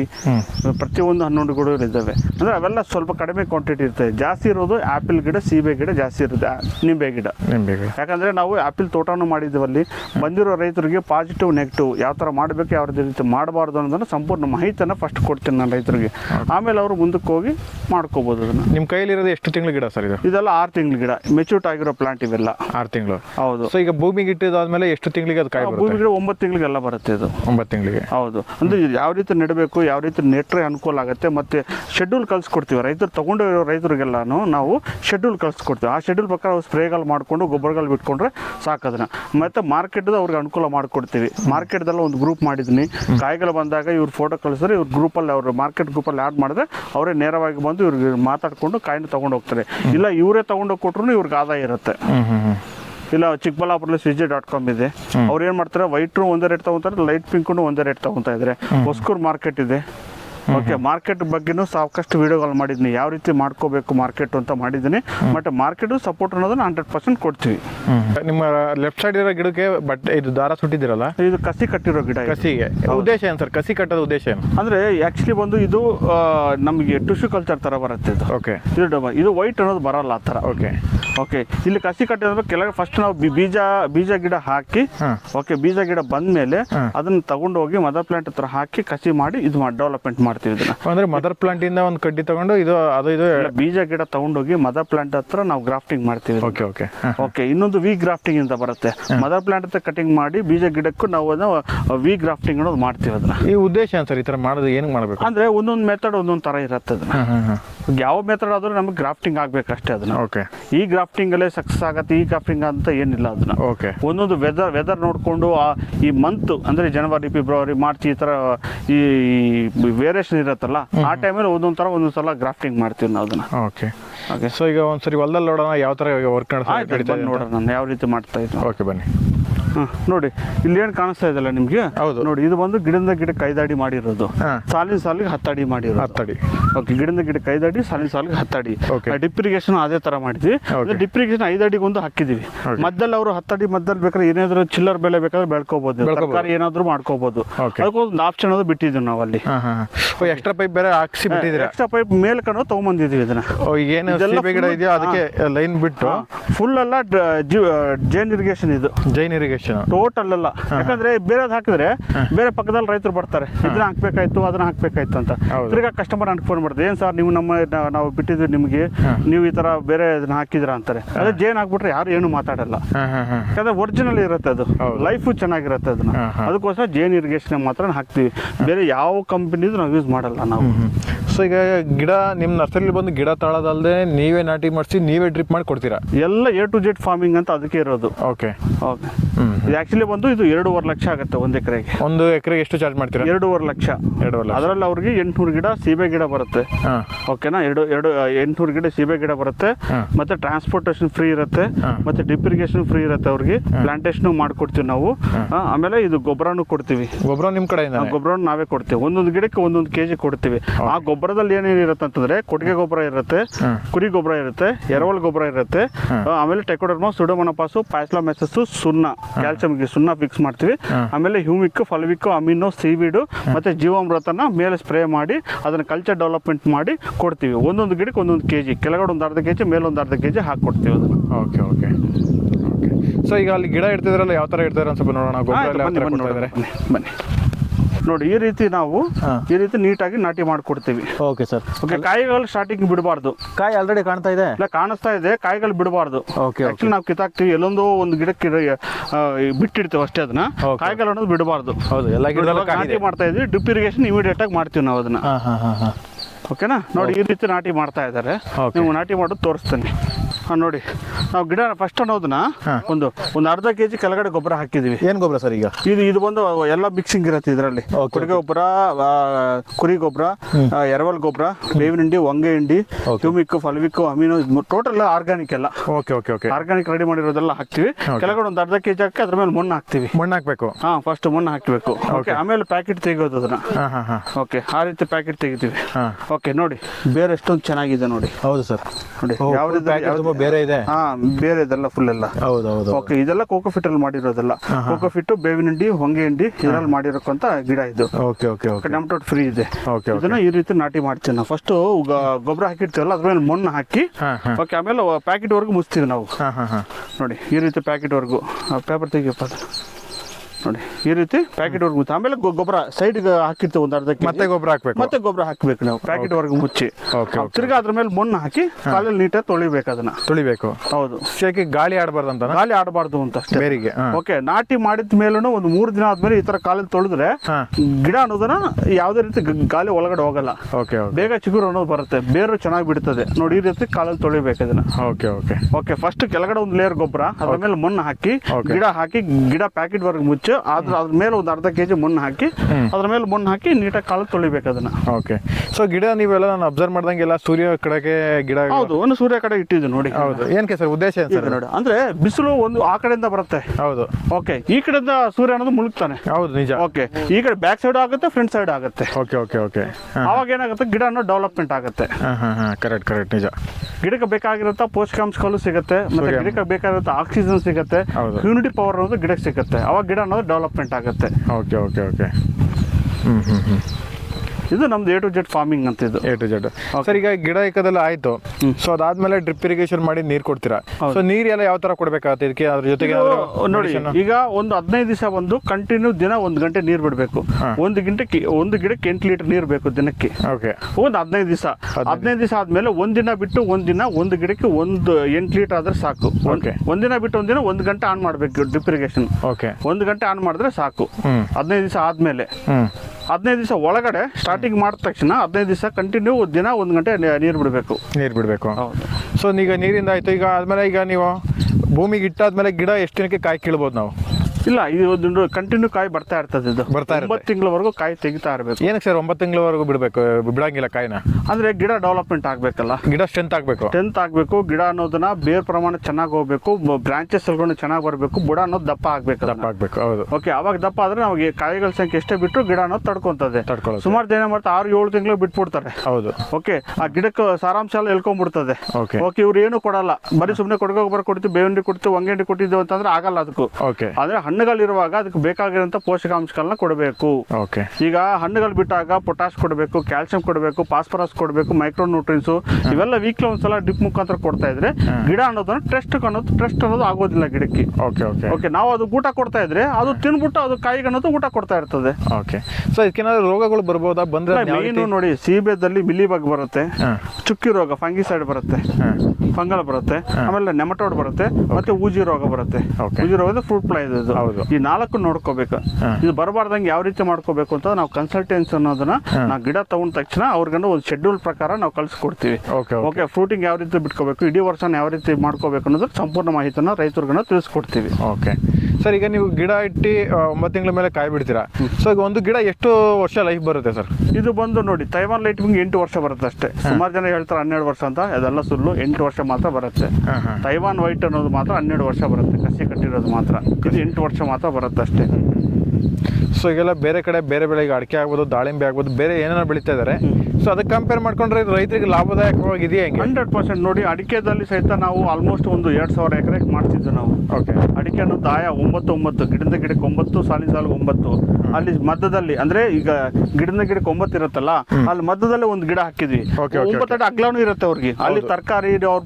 ಪ್ರತಿಯೊಂದು ಗಿಡಗಳು ಇದ್ದಾವೆ. ಅಂದ್ರೆ ಅವೆಲ್ಲ ಸ್ವಲ್ಪ ಕಡಿಮೆ ಕ್ವಾಂಟಿಟಿ ಇರ್ತದೆ. ಜಾಸ್ತಿ ಇರೋದು ಆಪಲ್ ಗಿಡ ಸೀಬೆ ಗಿಡ ಜಾಸ್ತಿ ಇರುತ್ತೆ. ನಿಂಬೆ ಗಿಡ. ನಿಂಬೆ ಗಿಡ. ಯಾಕಂದ್ರೆ ನಾವು ಆ್ಯಪಲ್ ತೋಟನೂ ಮಾಡಿದ್ದೀವಲ್ಲಿ. ಬಂದಿರೋ ರೈತರಿಗೆ ಪಾಸಿಟಿವ್ ನೆಗೆಟಿವ್ ಯಾವ ಥರ ಮಾಡಬೇಕು ಯಾವ ರೀತಿ ಮಾಡಬಾರ್ದು ಅನ್ನೋದನ್ನ ಸಂಪೂರ್ಣ ಮಾಹಿತಿಯನ್ನು ಫಸ್ಟ್ ಕೊಡ್ತೀನಿ ನಾನು ರೈತರಿಗೆ. ಆಮೇಲೆ ಅವರು ಮುಂದಕ್ಕೆ ಹೋಗಿ ಮಾಡ್ಕೋಬೋದು ಅದನ್ನು. ನಿಮ್ಮ ಕೈಲಿರೋದು ಎಷ್ಟು ತಿಂಗಳು ಗಿಡ ಸರ್ ಇದು? ಇದೆಲ್ಲ ಆರು ತಿಂಗಳ ಗಿಡ. ಮೆಚೂರ್ಟ್ ಆಗಿರೋ ಪ್ಲಾಂಟ್ ಇವೆಲ್ಲ. ಆರು ತಿಂಗಳು. ಹೌದು. ಸೊ ಈಗ ಭೂಮಿಗೆ ಇಟ್ಟಿದಾದ್ಮೇಲೆ ಎಷ್ಟು ತಿಂಗಳಿಗೆ ಅದು ಕಾಯಿ ಭೂಮಿ ಬರುತ್ತೆ? ಗಿಡ ಒಂಬತ್ತು ತಿಂಗಳಿಗೆಲ್ಲ ಬರುತ್ತೆ ಇದು. ಒಂಬತ್ತು ತಿಂಗಳಿಗೆ. ಹೌದು. ಅಂದ್ರೆ ಯಾವ ರೀತಿ ನೆಡಬೇಕು ಯಾವ ರೀತಿ ನೆಟ್ಟರೆ ಅನುಕೂಲ ಆಗುತ್ತೆ ಮತ್ತೆ ಶೆಡ್ಯೂಲ್ ಕಳ್ಸಿಕೊಡ್ತೀವಿ. ರೈತರು ತಗೊಂಡಿರೋ ರೈತರಿಗೆಲ್ಲಾನು ನಾವು ಶೆಡ್ಯೂಲ್ ಕಳಿಸ್ಕೊಡ್ತೀವಿ. ಆ ಶೆಡ್ಯೂಲ್ ಪ್ರಕಾರ ಅವ್ರು ಸ್ಪ್ರೇಗಳು ಮಾಡಿಕೊಂಡು ಗೊಬ್ಬರಗಳು ಬಿಟ್ಕೊಂಡ್ರೆ ಸಾಕು ಮತ್ತು ಮತ್ತೆ ಮಾರ್ಕೆಟ್ ಅವ್ರಿಗೆ ಅನುಕೂಲ ಮಾಡಿಕೊಡ್ತೀವಿ. ಮಾರ್ಕೆಟ್ದೆಲ್ಲ ಒಂದು ಗ್ರೂಪ್ ಮಾಡಿದ್ದೀನಿ. ಕಾಯಿಗಳು ಬಂದಾಗ ಇವ್ರು ಫೋಟೋ ಕಳಿಸಿದ್ರೆ ಇವ್ರ ಗ್ರೂಪಲ್ಲಿ ಅವರು ಮಾರ್ಕೆಟ್ ಗ್ರೂಪಲ್ಲಿ ಆ್ಯಡ್ ಮಾಡಿದ್ರೆ ಅವರೇ ನೇರವಾಗಿ ಬಂದು ಇವ್ರಿಗೆ ಮಾತಾಡ್ಕೊಂಡು ಕಾಯಿನ ತೊಗೊಂಡು ಹೋಗ್ತಾರೆ. ಇಲ್ಲ ಇವರೇ ತಗೊಂಡೋಗಿ ಕೊಟ್ರು ಇವ್ರಿಗೆ ಆದಾಯ ಇರುತ್ತೆ. ಇಲ್ಲ ಚಿಕ್ಕಬಳ್ಳಾಪುರಲ್ಲಿ ಸ್ವಿಜಿ ಡಾಟ್ ಕಾಮ್ ಇದೆ. ಅವ್ರು ಏನು ಮಾಡ್ತಾರೆ? ವೈಟ್ರು ಒಂದೇ ರೇಟ್ ತಗೊಂತಾರೆ ಲೈಟ್ ಪಿಂಕ್ನು ಒಂದೇ ರೇಟ್ ತೊಗೊತಾ ಇದ್ದಾರೆ ಹೊಸ್ಕೂರು ಮಾರ್ಕೆಟ್ ಇದೆ. ಓಕೆ ಮಾರ್ಕೆಟ್ ಬಗ್ಗೆನೂ ಸಾಕಷ್ಟು ವಿಡಿಯೋಗಳು ಮಾಡಿದ್ನಿ ಯಾವ ರೀತಿ ಮಾಡ್ಕೋಬೇಕು ಮಾರ್ಕೆಟ್ ಅಂತ ಮಾಡಿದ್ದೀನಿ. ಬಟ್ ಮಾರ್ಕೆಟ್ ಸಪೋರ್ಟ್ ಅನ್ನೋದನ್ನ ಹಂಡ್ರೆಡ್ ಪರ್ಸೆಂಟ್ ಕೊಡ್ತೀವಿ. ನಿಮ್ಮ ಲೆಫ್ಟ್ ಸೈಡ್ ಇರೋ ಗಿಡಕ್ಕೆ ಬಟ್ಟೆ ಇದು ದಾರ ಸುಟ್ಟಿದಿರಲ್ಲ ಇದು ಕಸಿ ಕಟ್ಟಿರೋ ಗಿಡ ಕಸಿಗೆ. ಉದ್ದೇಶ ಏನು ಸರ್? ಕಸಿ ಕಟ್ಟೋದು ಉದ್ದೇಶ ಏನು? ಅಂದ್ರೆ ಆಕ್ಚುಲಿ ಬಂದು ಇದು ನಮಗೆ ಟಿಶ್ಯೂ ಕಲ್ಚರ್ ತರ ಬರುತ್ತೆ ಇದು. ಓಕೆ ಇದು ಡಬ ಇದು ವೈಟ್ ಅನ್ನೋದು ಬರಲ್ಲ ಆ ತರ. ಓಕೆ ಓಕೆ ಇಲ್ಲಿ ಕಸಿ ಕಟ್ಟಿದ್ರೆ ಕೆಳಗೆ ಫಸ್ಟ್ ನಾವು ಬೀಜ ಬೀಜ ಗಿಡ ಹಾಕಿ ಓಕೆ ಬೀಜ ಗಿಡ ಬಂದ್ಮೇಲೆ. ಅದನ್ನ ತಗೊಂಡೋಗಿ ಮದರ್ ಪ್ಲಾಂಟ್ ಹತ್ರ ಹಾಕಿ ಕಸಿ ಮಾಡಿ ಇದು ಮಾಡಿ ಡೆವಲಪ್ಮೆಂಟ್ ಮಾಡ್ತೀವಿ. ಇದನ್ನ. ಅಂದ್ರೆ ಮದರ್ ಪ್ಲಾಂಟ್ ಇಂದ ಒಂದು ಕಡ್ಡಿ ತಗೊಂಡು ಇದು ಅದು ಇದು ಬೀಜ ಗಿಡ ತಗೊಂಡೋಗಿ ಮದರ್ ಪ್ಲಾಂಟ್ ಹತ್ರ ನಾವು ಗ್ರಾಫ್ಟಿಂಗ್ ಮಾಡ್ತೀವಿ ಓಕೆ ಓಕೆ ಓಕೆ ಇನ್ನೊಂದು ವಿ ಗ್ರಾಫ್ಟಿಂಗ್ ಅಂತ ಬರುತ್ತೆ. ಮದರ್ ಪ್ಲಾಂಟ್ ಹತ್ರ ಕಟಿಂಗ್ ಮಾಡಿ ಬೀಜ ಗಿಡಕ್ಕೂ ನಾವು ಅದನ್ನ ವಿ ಗ್ರಾಫ್ಟಿಂಗ್ ಅನ್ನೋದು ಮಾಡ್ತೀವಿ ಅದನ್ನ. ಈ ಉದ್ದೇಶ ಏನು ಸರ್ ಈ ತರ ಮಾಡೋದು? ಏನ್ ಮಾಡಬೇಕು? ಅಂದ್ರೆ ಒಂದೊಂದು ಮೆಥಡ್ ಒಂದೊಂದು ತರ ಇರುತ್ತೆ ಅದನ್ನ. ಯಾವ ಮೆಥಡ್ ಆದ್ರೂ ನಮಗೆ ಗ್ರಾಫ್ಟಿಂಗ್ ಆಗ್ಬೇಕಷ್ಟೇ ಅದನ್ನ. ಓಕೆ ಈ ಗ್ರಾಫ್ಟಿಂಗ್ ಅಲ್ಲೇ ಸಕ್ಸಸ್ ಆಗತ್ತೆ ಈ ಗ್ರಾಫ್ಟಿಂಗ್ ಅಂತ ಏನಿಲ್ಲ ಅದನ್ನ. ಓಕೆ ಒಂದೊಂದು ವೆದರ್ ವೆದರ್ ನೋಡಿಕೊಂಡು ಈ ಮಂತ್ ಅಂದ್ರೆ ಜನವರಿ ಫೆಬ್ರವರಿ ಮಾರ್ಚ್ ಈ ತರ ಈ ವೇರಿಯೇಷನ್ ಇರುತ್ತಲ್ಲ ಆ ಟೈಮಲ್ಲಿ ಒಂದೊಂದು ತರ ಒಂದೊಂದು ಸಲ ಗ್ರಾಫ್ಟಿಂಗ್ ಮಾಡ್ತೀವಿ ನಾವು ಅದನ್ನ. ಓಕೆ. ಓಕೆ ಸೊ ಈಗ ಒಂದ್ಸರಿ ಹೊಲದಲ್ಲಿ ನೋಡೋಣ ಯಾವ ಥರ ವರ್ಕ್ ಆಯ್ತು ನೋಡೋಣ ನಾನು ಯಾವ ರೀತಿ ಮಾಡ್ತಾ ಇದ್ದೀನಿ ಓಕೆ ಬನ್ನಿ. ನೋಡಿ ಇಲ್ಲಿ ಏನು ಕಾಣಿಸ್ತಾ ಇದೆಲ್ಲ ನಿಮಗೆ? ಹೌದು. ನೋಡಿ ಇದು ಬಂದು ಗಿಡದಿಂದ ಗಿಡ ಕೈದಾಡಿ ಮಾಡಿರೋದು. ಸಾಲಿನ ಸಾಲಿಗೆ ಹತ್ತಡಿ ಮಾಡಿರೋದು. ಹತ್ತಡಿ. ಓಕೆ ಗಿಡದ ಗಿಡ ಕೈದಾಡಿ ಸಾಲಿನ ಸಾಲಿಗೆ ಹತ್ತಡಿ. ಡಿಪ್ರಿಗೇಷನ್ ಅದೇ ತರ ಮಾಡಿದ್ವಿ. ಡಿಪ್ರಿಗೇಷನ್ ಐದಡಿಗೆ ಒಂದು ಹಾಕಿದೀವಿ. ಮದ್ದಲ್ಲಿ ಅವರು ಹತ್ತಡಿ ಮದ್ದಲ್ಲಿ ಬೇಕಾದ್ರೆ ಏನಾದ್ರು ಚಿಲ್ಲರ್ ಬೆಲೆ ಬೇಕಾದ್ರೆ ಬೆಳ್ಕೋಬಹುದು ಏನಾದ್ರೂ ತರಕಾರಿ ಏನಾದ್ರು ಮಾಡ್ಕೋಬಹುದು. ಅದಕ್ಕೊಂದು ಆಪ್ಷನ್ ಅದು ಬಿಟ್ಟಿದ್ವಿ ನಾವು ಅಲ್ಲಿ ಎಕ್ಸ್ಟ್ರಾ ಪೈಪ್ ಬೇರೆ ಹಾಕ್ಸಿ ಬಿಟ್ಟಿದ್ರೆ ಎಕ್ಸ್ಟ್ರಾ ಪೈಪ್ ಮೇಲ್ಕೊಂಡು ತಗೊಂಬಂದಿದ್ವಿ ಇದನ್ನ. ಏನು ಗಿಡ ಇದೆಯೋ ಅದಕ್ಕೆ ಲೈನ್ ಬಿಟ್ಟು? ಫುಲ್ ಎಲ್ಲ ಜೈನ್ ಇರಿಗೇಷನ್ ಇದು. ಜೈನ್ ಇರಿಗೇಷನ್ ಟೋಟಲ್ ಅಲ್ಲ. ಯಾಕಂದ್ರೆ ಬೇರೆದ್ ಹಾಕಿದ್ರೆ ಬೇರೆ ಪಕ್ಕದಲ್ಲಿ ರೈತರು ಬರ್ತಾರೆ. ಇದನ್ನ ಹಾಕ್ಬೇಕಾಯ್ತು ಅದನ್ನ ಹಾಕ್ಬೇಕಾಯ್ತು ಅಂತ. ತಿರ್ಗಾ ಕಸ್ಟಮರ್ ನನಗೆ ಫೋನ್ ಮಾಡ್ತಾರೆ ಏನ್ ಸರ್ ನೀವು ನಮ್ಮ ನಾವು ಬಿಟ್ಟಿದ್ವಿ ನಿಮಗೆ ನೀವು ಈ ತರ ಬೇರೆ ಇದನ್ನ ಹಾಕಿದ್ರ? ಅಂತಾರೆ. ಅದೇ ಜೇನ್ ಹಾಕ್ಬಿಟ್ರೆ ಯಾರು ಏನು ಮಾತಾಡಲ್ಲ. ಯಾಕಂದ್ರೆ ಒರಿಜಿನಲ್ ಇರುತ್ತೆ ಅದು. ಲೈಫ್ ಚೆನ್ನಾಗಿರುತ್ತೆ ಅದನ್ನ. ಅದಕ್ಕೋಸ್ಕರ ಜೇನ್ ಇರಿಗೇಷನ್ ಮಾತ್ರ ಹಾಕ್ತೀವಿ. ಬೇರೆ ಯಾವ ಕಂಪನಿದು ನಾವು ಯೂಸ್ ಮಾಡಲ್ಲ ನಾವು. ಈಗ ಗಿಡ ನಿಮ್ಮ ನರ್ಸರಿಲಿ ಬಂದು ಗಿಡ ತಾಳೋದಲ್ಲದೆ ನೀವೇ ನಾಟಿ ಮಾಡಿಸಿ ನೀವೇ ಡ್ರಿಪ್ ಮಾಡಿ ಕೊಡ್ತೀರಾ? ಎಲ್ಲ ಎ ಟು ಜೆಡ್ ಫಾರ್ಮಿಂಗ್ ಅಂತ ಅದಕ್ಕೆ ಇರೋದು. ಓಕೆ ಓಕೆ ಇದು ಆಕ್ಚುಲಿ ಬಂದು ಇದು ಎರಡೂವರೆ ಲಕ್ಷ ಆಗುತ್ತೆ ಒಂದ್ ಎಕರೆಗೆ. ಒಂದು ಎಕರೆಗೆ ಎಷ್ಟು ಚಾರ್ಜ್ ಮಾಡ್ತೀರಾ? ಎರಡೂವರೆ ಲಕ್ಷ. ಎರಡೂವರೆ ಲಕ್ಷ. ಅದರಲ್ಲಿ ಅವ್ರಿಗೆ ಎಂಟ್ನೂರು ಗಿಡ ಸೀಬೆ ಗಿಡ ಬರುತ್ತೆ. ಓಕೆನಾ ಎರಡು ಎರಡು ಎಂಟ್ನೂರು ಗಿಡ ಸೀಬೆ ಗಿಡ ಬರುತ್ತೆ. ಮತ್ತೆ ಟ್ರಾನ್ಸ್ಪೋರ್ಟೇಷನ್ ಫ್ರೀ ಇರುತ್ತೆ. ಮತ್ತೆ ಡಿಪ್ರಿಗೇಷನ್ ಫ್ರೀ ಇರುತ್ತೆ ಅವ್ರಿಗೆ. ಪ್ಲಾಂಟೇಶನ್ ಮಾಡ್ಕೊಡ್ತೀವಿ ನಾವು. ಆಮೇಲೆ ಇದು ಗೊಬ್ಬರನು ಕೊಡ್ತೀವಿ. ಗೊಬ್ಬರ ನಿಮ್ಮ ಕಡೆಯಿಂದ ಗೊಬ್ಬರ ನಾವೇ ಕೊಡ್ತೀವಿ. ಒಂದೊಂದು ಗಿಡಕ್ಕೆ ಒಂದೊಂದು ಕೆಜಿ ಕೊಡ್ತೀವಿ. ಆ ಗೊಬ್ಬರದಲ್ಲಿ ಏನೇನು ಇರುತ್ತೆ ಅಂತಂದ್ರೆ ಕೊಟ್ಟಿಗೆ ಗೊಬ್ಬರ ಇರುತ್ತೆ ಕುರಿ ಗೊಬ್ಬರ ಇರುತ್ತೆ ಎರವಲ್ ಗೊಬ್ಬರ ಇರುತ್ತೆ ಆಮೇಲೆ ಟೆಕೋಡರ್ಮ ಸುಡೋಮನಪಾಸು ಪ್ಯಾಸ್ಲಾಮೆಸಸ್ಸು ಸುಣ್ಣ ಕ್ಯಾಲ್ಸಿಯಂಗೆ ಸುಣ್ಣ ಫಿಕ್ಸ್ ಮಾಡ್ತೀವಿ. ಆಮೇಲೆ ಹ್ಯೂಮಿಕ್ ಫಲ್ವಿಕ್ ಅಮಿನೋ ಸೀವಿಡು ಮತ್ತೆ ಜೀವಾಮೃತನ ಮೇಲೆ ಸ್ಪ್ರೇ ಮಾಡಿ ಅದನ್ನ ಕಲ್ಚರ್ ಡೆವಲಪ್ಮೆಂಟ್ ಮಾಡಿ ಕೊಡ್ತೀವಿ. ಒಂದೊಂದು ಗಿಡಕ್ಕೆ ಒಂದೊಂದು ಕೆ ಜಿ ಕೆಳಗಡೆ ಒಂದು ಅರ್ಧ ಕೆಜಿ ಮೇಲೊಂದು ಅರ್ಧ ಕೆಜಿ ಹಾಕೊಡ್ತೀವಿ ಅದನ್ನ. ಓಕೆ ಓಕೆ ಸೊ ಈಗ ಅಲ್ಲಿ ಗಿಡ ಇಡ್ತಿದ್ರಲ್ಲ ಯಾವ ಥರ ಇಡ್ತಾರೆ ಅಂತ ಸ್ವಲ್ಪ ನೋಡೋಣ. ಬನ್ನಿ. ನೋಡಿ ಈ ರೀತಿ ನಾವು ಈ ರೀತಿ ನೀಟಾಗಿ ನಾಟಿ ಮಾಡ್ಕೊಡ್ತೀವಿ. Okay sir. ಓಕೆ ಕಾಯಿಗಳು ಸ್ಟಾರ್ಟಿಂಗ್ ಬಿಡಬಾರ್ದು. ಕಾಯಿ ಆಲ್ರೆಡಿ ಕಾಣ್ತಾ ಇದೆ? ಇಲ್ಲ ಕಾಣಿಸ್ತಾ ಇದೆ ಕಾಯಿಗಳು ಬಿಡಬಾರ್ದು. ಓಕೆ ಆಕ್ಚುಲಿ ನಾವು ಕಿತ್ತಾಕ್ತಿವಿ ಎಲ್ಲೊಂದು ಒಂದು ಗಿಡಕ್ಕೆ ಬಿಟ್ಟಿಡ್ತೇವೆ ಬಿಟ್ಟಿರ್ತೀವಿ ಅಷ್ಟೇ ಅದನ್ನ. ಕಾಯಿಗಳು ಅನ್ನೋದು ಬಿಡಬಾರ್ದು. ಹೌದು ಎಲ್ಲ ಗಿಡದಲ್ಲೂ ನಾಟಿ ಮಾಡ್ತಾ ಇದ್ವಿ ಡ್ರಿಪ್ ಇರಿಗೇಷನ್ ಇಮಿಡಿಯೇಟ್ ಆಗಿ ಮಾಡ್ತೀವಿ ನಾವು ಅದನ್ನ. ಓಕೆನಾ? ನೋಡಿ ಈ ರೀತಿ ನಾಟಿ ಮಾಡ್ತಾ ಇದ್ದಾರೆ. ನೀವು ನಾಟಿ ಮಾಡೋದು ತೋರಿಸ್ತೇನೆ. ಹಾಂ ನೋಡಿ. ನಾವು ಗಿಡ ಫಸ್ಟ್ ಅನ್ನೋದನ್ನ. ಒಂದು ಒಂದು ಅರ್ಧ ಕೆಜಿ ಕೆಳಗಡೆ ಗೊಬ್ಬರ ಹಾಕಿದ್ವಿ. ಏನು ಗೊಬ್ಬರ ಸರ್ ಈಗ? ಇದು ಇದು ಬಂದು ಎಲ್ಲ ಮಿಕ್ಸಿಂಗ್ ಇರುತ್ತೆ ಇದರಲ್ಲಿ. ಕುರಿ ಕುಡಿಗೆ ಗೊಬ್ಬರ ಕುರಿ ಗೊಬ್ಬರ ಎರವಲ್ ಗೊಬ್ಬರ ಬೇವಿನ ಹಿಂಡಿ ಹೊಂಗೆ ಹಿಂಡಿ ಟ್ಯೂಮಿಕ್ humic fulvic amino total organic ಎಲ್ಲ okay okay okay organic ready ಮಾಡಿರೋದೆಲ್ಲ ಹಾಕ್ತಿವಿ. ಕೆಳಗಡೆ ಒಂದು ಅರ್ಧ ಕೆಜಿ ಹಾಕಿ ಅದ್ರ ಮೇಲೆ ಮಣ್ಣು ಹಾಕ್ತಿವಿ. ಮಣ್ಣು ಹಾಕಬೇಕು? ಹಾ ಫಸ್ಟ್ ಮಣ್ಣು ಹಾಕಬೇಕು. ಓಕೆ ಆಮೇಲೆ ಪ್ಯಾಕೆಟ್ ತೆಗೆಯೋದು ಅದನ್ನ. ಓಕೆ ಆ ರೀತಿ ಪ್ಯಾಕೆಟ್ ತೆಗಿತೀವಿ. ಹಾಂ. ಓಕೆ ನೋಡಿ. ಬೇರೆ ಎಷ್ಟೊಂದು ಚೆನ್ನಾಗಿದೆ ನೋಡಿ. ಹೌದು ಸರ್. ನೋಡಿ ಯಾವ ರೀತಿ ಬೇರೆ ಇದೆ? ಹಾ ಬೇರೆ ಇದೆಲ್ಲ ಫುಲ್ ಎಲ್ಲ. ಹೌದು ಹೌದು ಓಕೆ ಇದೆಲ್ಲ ಕೋಕೋಫಿಟ್ ಅಲ್ಲಿ ಮಾಡಿರೋದೆಲ್ಲ. ಕೋಕೋಫಿಟ್ ಬೇವಿನ ಹಿಂಡಿ ಹೊಂಗೆ ಹಿಂಡಿ ಇದರಲ್ಲಿ ಮಾಡಿರೋಕ್ಕಂತ ಗಿಡ ಇದು. ಓಕೆ ಓಕೆ ಓಕೆ ನಮ್ಟೋಟ್ ಫ್ರೀ ಇದೆ. ಓಕೆ ಇದನ್ನ ಈ ರೀತಿ ನಾಟಿ ಮಾಡ್ತೀವಿ ನಾವು. ಫಸ್ಟ್ ಗೊಬ್ಬರ ಹಾಕಿರ್ತೀವಲ್ಲ ಅದ್ರ ಮೇಲೆ ಮಣ್ಣು ಹಾಕಿ ಓಕೆ ಆಮೇಲೆ ಪ್ಯಾಕೆಟ್ ವರ್ಗು ಮುಚ್ತೀವಿ ನಾವು. ನೋಡಿ ಈ ರೀತಿ ಪ್ಯಾಕೆಟ್ ವರ್ಗು ಪೇಪರ್ ತೆಗಿಯಪ್ಪ. ನೋಡಿ ಈ ರೀತಿ ಪ್ಯಾಕೆಟ್ ವರ್ಗ ಮುಚ್ಚಿ ಆಮೇಲೆ ಗೊಬ್ಬರ ಸೈಡ್ಗೆ ಹಾಕಿರ್ತೀವಿ ಒಂದು ಅರ್ಧ ಮತ್ತೆ ಗೊಬ್ಬರ ಹಾಕ್ಬೇಕು. ಮತ್ತೆ ಗೊಬ್ಬರ ಹಾಕ್ಬೇಕು ನಾವು. ಪ್ಯಾಕೆಟ್ ವರ್ಗ ಮುಚ್ಚಿ. ತಿರ್ಗಾ ಅದ್ರ ಮೇಲೆ ಮಣ್ಣು ಹಾಕಿ ಕಾಲಲ್ಲಿ ನೀಟಾಗಿ ತೊಳಿಬೇಕು ಅದನ್ನ. ತೊಳಿಬೇಕು. ಹೌದು. ಶೇಕಿ ಗಾಳಿ ಆಡಬಾರ್ದು ಅಂತ ಗಾಳಿ ಆಡಬಾರ್ದು ಅಂತ ಬೇರಿಗೆ ಓಕೆ ನಾಟಿ ಮಾಡಿದ ಮೇಲೂ ಒಂದು ಮೂರು ದಿನ ಆದ್ಮೇಲೆ ಈ ತರ ಕಾಲಲ್ಲಿ ತೊಳೆದ್ರೆ ಗಿಡ ಅನ್ನೋದನ್ನ ಯಾವುದೇ ರೀತಿ ಗಾಳಿ ಒಳಗಡೆ ಹೋಗಲ್ಲ. ಓಕೆ ಓಕೆ ಬೇಗ ಚಿಗುರು ಅನ್ನೋದು ಬರುತ್ತೆ. ಬೇರು ಚೆನ್ನಾಗಿ ಬಿಡ್ತದೆ. ನೋಡಿ ಈ ರೀತಿ ಕಾಲಲ್ಲಿ ತೊಳಿಬೇಕು ಅದನ್ನ. ಓಕೆ ಓಕೆ ಓಕೆ ಫಸ್ಟ್ ಕೆಳಗಡೆ ಒಂದು ಲೇಯರ್ ಗೊಬ್ಬರ ಅದ್ರ ಮೇಲೆ ಮಣ್ಣು ಹಾಕಿ ಗಿಡ ಹಾಕಿ ಗಿಡ ಪ್ಯಾಕೆಟ್ ವರ್ಗ ಮುಚ್ಚಿ ಫಸ್ಟ್ ಅದ್ರ ಅದ್ರ ಮೇಲೆ ಒಂದು ಅರ್ಧ ಕೆ ಜಿ ಮಣ್ಣು ಹಾಕಿ ಅದ್ರ ಮೇಲೆ ಮಣ್ಣು ಹಾಕಿ ನೀಟಾಗಿ ಕಾಳು ತೊಳಿಬೇಕು ಅದನ್ನ. ಓಕೆ ಸೊ ಗಿಡ ನೀವೆಲ್ಲ ನಾನು ಅಬ್ಸರ್ವ್ ಮಾಡ್ದಂಗೆಲ್ಲ ಸೂರ್ಯ ಕಡೆಗೆ ಗಿಡ ಹೌದು ಒಂದು ಸೂರ್ಯ ಕಡೆ ಇಟ್ಟಿದ್ದು ನೋಡಿ. ಹೌದು. ಏನಕ್ಕೆ ಸರ್ ಉದ್ದೇಶ ಏನು ಸರ್ ನೋಡಿ ಅಂದ್ರೆ ಬಿಸಿಲು ಒಂದು ಆ ಕಡೆಯಿಂದ ಬರುತ್ತೆ. ಹೌದು. ಓಕೆ ಈ ಕಡೆಯಿಂದ ಸೂರ್ಯ ಅನ್ನೋದು ಮುಳುಗ್ತಾನೆ. ಹೌದು ನಿಜ. ಓಕೆ ಈ ಕಡೆ ಬ್ಯಾಕ್ ಸೈಡ್ ಆಗುತ್ತೆ ಫ್ರಂಟ್ ಸೈಡ್ ಆಗುತ್ತೆ. ಓಕೆ ಓಕೆ ಓಕೆ ಅವಾಗ ಏನಾಗುತ್ತೆ ಗಿಡ ಅನ್ನೋ ಡೆವಲಪ್ಮೆಂಟ್ ಆಗುತ್ತೆ. ಹಾಂ ಹಾಂ ಹಾಂ. ಕರೆಕ್ಟ್ ಕರೆಕ್ಟ್ ನಿಜ. ಗಿಡಕ್ಕೆ ಬೇಕಾಗಿರುವಂತ ಪೋಷಕಾಂಶಗಳು ಸಿಗುತ್ತೆ ಮತ್ತೆ ಗಿಡಕ್ಕೆ ಬೇಕಾಗಿರೋ ಆಕ್ಸಿಜನ್ ಸಿಗುತ್ತೆ ಇಮ್ಯುನಿಟಿ ಹ್ಯೂಮಿಡಿಟಿ ಪವರ್ ಅನ್ನೋದು ಗಿಡಕ್ಕೆ ಸಿಗುತ್ತೆ. ಅವಾಗ ಗಿಡ ಅನ್ನೋದು ಡೆವಲಪ್ಮೆಂಟ್ ಆಗುತ್ತೆ. ಓಕೆ ಓಕೆ ಓಕೆ ಹ್ಞೂ ಹ್ಞೂ ಹ್ಞೂ ಇದು ನಮ್ದು ಎ ಟು ಜೆಡ್ ಫಾರ್ಮಿಂಗ್ ಅಂತ ಇದು. ಎ ಟು ಜೆಡ್ ಸರ್ ಈಗ ಗಿಡ ಇಕ್ಕದೆಲ್ಲ ಆಯ್ತು. ಸೊ ಅದಾದ್ಮೇಲೆ ಡ್ರಿಪ್ ಇರಿಗೇಷನ್ ಮಾಡಿ ನೀರು ಕೊಡ್ತೀರಾ? ಸೊ ನೀರೆಲ್ಲ ಯಾವ ತರ ಕೊಡ್ಬೇಕಾಗುತ್ತೆ? ಇದಕ್ಕೆ ಅದ್ರ ಜೊತೆಗೆ ನೋಡಿ ಈಗ ಒಂದು ಹದಿನೈದು ದಿವಸ ಒಂದು ಕಂಟಿನ್ಯೂ ದಿನ ಒಂದು ಗಂಟೆ ನೀರು ಬಿಡಬೇಕು. ಒಂದ್ ಗಂಟೆ ಒಂದು ಗಿಡಕ್ಕೆ ಎಂಟು ಲೀಟರ್ ನೀರು ಬೇಕು ದಿನಕ್ಕೆ. ಓಕೆ ಒಂದು ಹದಿನೈದು ದಿವಸ. ಹದಿನೈದು. ದಿವಸ ಆದ್ಮೇಲೆ ಒಂದಿನ ಬಿಟ್ಟು ಒಂದಿನ ಒಂದು ಗಿಡಕ್ಕೆ ಒಂದು ಎಂಟು ಲೀಟರ್ ಆದ್ರೆ ಸಾಕು. ಓಕೆ. ಒಂದಿನ ಬಿಟ್ಟು ಒಂದಿನ ಒಂದು ಗಂಟೆ ಆನ್ ಮಾಡಬೇಕು ಡ್ರಿಪ್ ಇರಿಗೇಷನ್ ಓಕೆ ಒಂದು ಗಂಟೆ ಆನ್ ಮಾಡಿದ್ರೆ ಸಾಕು. ಹದಿನೈದು ದಿವಸ ಆದ್ಮೇಲೆ. ಹದಿನೈದು ದಿವಸ ಒಳಗಡೆ ಸ್ಟಾರ್ಟಿಂಗ್ ಮಾಡಿದ ತಕ್ಷಣ ಹದಿನೈದು ದಿವಸ ಕಂಟಿನ್ಯೂ ದಿನ ಒಂದು ಗಂಟೆ ನೀರು ಬಿಡಬೇಕು. ನೀರು ಬಿಡಬೇಕು. ಸೊ ಈಗ ನೀರಿಂದ ಆಯಿತು. ಈಗ ಆದಮೇಲೆ ಈಗ ನೀವು ಭೂಮಿಗೆ ಇಟ್ಟಾದ್ಮೇಲೆ ಗಿಡ ಎಷ್ಟು ದಿನಕ್ಕೆ ಕಾಯಿ ಕೀಳ್ಬೋದು ನಾವು? ಇಲ್ಲ ಇದು ಕಂಟಿನ್ಯೂ ಕಾಯಿ ಬರ್ತಾ ಇರ್ತದೆ ಇದು. ಬರ್ತಾ ಇರುತ್ತೆ. ಒಂಬತ್ತು ತಿಂಗಳವರೆಗೂ ಕಾಯಿ ತೆಗಿತಾ ಇರಬೇಕು. ಏನಕ್ಕೆ ಸರ್ ಒಂಬತ್ತು ತಿಂಗಳವರೆಗೂ ಬಿಡಬೇಕು? ಬಿಡಂಗಿಲ್ಲ ಕಾಯಿನ? ಅಂದ್ರೆ ಗಿಡ ಡೆವಲಪ್ಮೆಂಟ್ ಆಗ್ಬೇಕಲ್ಲ. ಗಿಡ ಸ್ಟ್ರೆಂತ್ ಆಗಬೇಕು. ಟೆಂತ್ ಆಗಬೇಕು ಗಿಡ ಅನ್ನೋದನ್ನ ಬೇರ್ ಪ್ರಮಾಣ ಚೆನ್ನಾಗಿ ಹೋಗ್ಬೇಕು ಬ್ರಾಂಚಸ್ ಚೆನ್ನಾಗಿ ಬರಬೇಕು ಬುಡ ಅನ್ನೋದು ದಪ್ಪ ಆಗ್ಬೇಕು ದಪ್ಪ ಆಗಬೇಕು ಹೌದು. ಓಕೆ ಅವಾಗ ದಪ್ಪ ಆದ್ರೆ ನಮಗೆ ಕಾಯಿಗಳ ಸಂಖ್ಯೆ ಎಷ್ಟೇ ಬಿಟ್ಟರು ಗಿಡ ಅನ್ನೋದು ತಡ್ಕೊಂತದೆ. ತಡ್ಕೊಳ್ಳುತ್ತೆ. ಸುಮಾರು ಜನ ಮಾಡ್ತಾ ಆರು ಏಳು ತಿಂಗಳು ಬಿಟ್ಬಿಡ್ತಾರೆ. ಹೌದು. ಓಕೆ ಆ ಗಿಡಕ್ಕೆ ಸಾರಾಂಶ ಎಲ್ಲ ಎಳ್ಕೊಂಡ್ಬಿಡ್ತದೆ ಓಕೆ ಓಕೆ ಇವ್ರು ಏನು ಕೊಡಲ್ಲ. ಬರೀ ಸುಮ್ಮನೆ ಕೊಡ್ಕೋಬರ್ ಕೊಡ್ತೀವಿ ಬೇವಿಂಡಿ ಕೊಡ್ತೀವಿ ಒಂಗೆಂಡಿ ಕೊಟ್ಟಿದ್ದೇವೆ ಅಂತಂದ್ರೆ ಆಗಲ್ಲ ಅದಕ್ಕೂ. ಓಕೆ ಅಂದ್ರೆ ಹಣ್ಣುಗಳಿರುವಾಗ ಅದಕ್ಕೆ ಬೇಕಾಗಿರೋಂಥ ಪೋಷಕಾಂಶಗಳನ್ನ ಕೊಡಬೇಕು. ಓಕೆ ಈಗ ಹಣ್ಣುಗಳು ಬಿಟ್ಟಾಗ ಪೊಟ್ಯಾಶ್ ಕೊಡಬೇಕು ಕ್ಯಾಲ್ಸಿಯಂ ಕೊಡಬೇಕು ಫಾಸ್ಫರಸ್ ಕೊಡಬೇಕು ಮೈಕ್ರೋ ನ್ಯೂಟ್ರಿನ್ಸು ಇವೆಲ್ಲ ವೀಕ್ಲಿ ಒಂದ್ಸಲ ಡಿಪ್ ಮುಖಾಂತರ ಕೊಡ್ತಾ ಇದ್ರೆ ಗಿಡ ಅನ್ನೋದನ್ನ ಟ್ರೆಸ್ಟ್ ಅನ್ನೋದು ಟ್ರೆಸ್ಟ್ ಅನ್ನೋದು ಆಗೋದಿಲ್ಲ ಗಿಡಕ್ಕೆ. ಓಕೆ ಓಕೆ ಓಕೆ ನಾವು ಅದು ಊಟ ಕೊಡ್ತಾ ಇದ್ರೆ ಅದು ತಿನ್ಬಿಟ್ಟು ಅದು ಕಾಯಿಗೆ ಅನ್ನೋದು ಊಟ ಕೊಡ್ತಾ ಇರ್ತದೆ. ಓಕೆ ಸೊ ಇದಕ್ಕೇನಾದ್ರು ರೋಗಗಳು ಬರ್ಬೋದಾ? ಬಂದ್ರೆ ಮೇನು ನೋಡಿ ಸೀಬೆದಲ್ಲಿ ಮಿಲಿಬಗ್ ಬರುತ್ತೆ ಚುಕ್ಕಿ ರೋಗ ಫಂಗಿಸೈಡ್ ಬರುತ್ತೆ ಫಂಗಲ್ ಬರುತ್ತೆ ಆಮೇಲೆ ನೆಮಟೋಡ್ ಬರುತ್ತೆ ಮತ್ತೆ ಊಜಿ ರೋಗ ಬರುತ್ತೆ. ಊಜಿ ರೋಗ ಫ್ರೂಟ್ ಫ್ಲೈ ಇದು. ಹೌದು. ಈ ನಾಲ್ಕು ನೋಡ್ಕೋಬೇಕು. ಇದು ಬರಬಾರ್ದಂಗೆ ಯಾವ ರೀತಿ ಮಾಡ್ಕೋಬೇಕು ಅಂತ ನಾವು ಕನ್ಸಲ್ಟೆನ್ಸ್ ಅನ್ನೋದನ್ನ ನಾವು ಗಿಡ ತಗೊಂಡ ತಕ್ಷಣ ಅವ್ರಿಗನ್ನ ಒಂದು ಶೆಡ್ಯೂಲ್ ಪ್ರಕಾರ ನಾವು ಕಳ್ಸಿಕೊಡ್ತೀವಿ. ಓಕೆ ಫ್ರೂಟಿಂಗ್ ಯಾವ ರೀತಿ ಬಿಟ್ಕೋಬೇಕು ಇಡೀ ವರ್ಷನ ಯಾವ ರೀತಿ ಮಾಡ್ಕೋಬೇಕು ಅನ್ನೋದ್ರ ಸಂಪೂರ್ಣ ಮಾಹಿತಿನ ರೈತರಿಗನ್ನ ತಿಳಿಸ್ಕೊಡ್ತೀವಿ. ಓಕೆ. ಸರ್ ಈಗ ನೀವು ಗಿಡ ಇಟ್ಟು ಒಂಬತ್ತು ತಿಂಗಳ ಮೇಲೆ ಕಾಯಿ ಬಿಡ್ತೀರಾ ಸೊ ಈಗ ಒಂದು ಗಿಡ ಎಷ್ಟು ವರ್ಷ ಲೈಫ್ ಬರುತ್ತೆ ಸರ್? ಇದು ಬಂದು ನೋಡಿ ತೈವಾನ್ ಲೈಟಿಂಗ್ ಎಂಟು ವರ್ಷ ಬರುತ್ತೆ ಅಷ್ಟೇ. ಸುಮಾರು ಜನ ಹೇಳ್ತಾರೆ ಹನ್ನೆರಡು ವರ್ಷ ಅಂತ. ಅದೆಲ್ಲ ಸುಳ್ಳು. ಎಂಟು ವರ್ಷ ಮಾತ್ರ ಬರುತ್ತೆ. ತೈವಾನ್ ವೈಟ್ ಅನ್ನೋದು ಮಾತ್ರ ಹನ್ನೆರಡು ವರ್ಷ ಬರುತ್ತೆ. ಕಸಿ ಕಟ್ಟಿರೋದು ಮಾತ್ರ. ಇದು ಎಂಟು ವರ್ಷ ಮಾತ್ರ ಬರುತ್ತೆ ಅಷ್ಟೇ. ಸೊ ಈಗೆಲ್ಲ ಬೇರೆ ಕಡೆ ಬೇರೆ ಬೆಳೆಗೆ ಅಡಿಕೆ ಆಗ್ಬೋದು ದಾಳಿಂಬೆ ಆಗ್ಬೋದು ಬೇರೆ ಏನೇನೋ ಬೆಳೀತಾ ಇದ್ದಾರೆ ಸೊ ಅದಕ್ಕೆ ಕಂಪೇರ್ ಮಾಡ್ಕೊಂಡ್ರೆ ಇದು ರೈತರಿಗೆ ಲಾಭದಾಯಕವಾಗಿದೆಯಾ ಹೆಂಗೆ? ಹಂಡ್ರೆಡ್ ಪರ್ಸೆಂಟ್ ನೋಡಿ ಅಡಿಕೆದಲ್ಲಿ ಸಹಿತ ನಾವು ಆಲ್ಮೋಸ್ಟ್ ಒಂದು ಎರಡು ಸಾವಿರ ಎಕರೆಗೆ ಮಾಡ್ತಿದ್ವಿ ನಾವು. ಓಕೆ ಅಡಿಕೆ ಅನ್ನೋದು ದಾಯ ಒಂಬತ್ತು ಒಂಬತ್ತು ಗಿಡದ ಗಿಡಕ್ಕೆ ಒಂಬತ್ತು ಸಾಲಿನ ಸಾಲು ಒಂಬತ್ತು. ಅಲ್ಲಿ ಮಧ್ಯದಲ್ಲಿ ಅಂದ್ರೆ ಈಗ ಗಿಡದ ಗಿಡಕ್ಕೆ ಒಂಬತ್ತು ಇರುತ್ತಲ್ಲ ಅಲ್ಲಿ ಮಧ್ಯದಲ್ಲಿ ಒಂದು ಗಿಡ ಹಾಕಿದ್ವಿ. ಒಂಬತ್ತು ಅಗ್ಲಾನು ಇರುತ್ತೆ ಅವ್ರಿಗೆ. ಅಲ್ಲಿ ತರಕಾರಿ ಅವ್ರ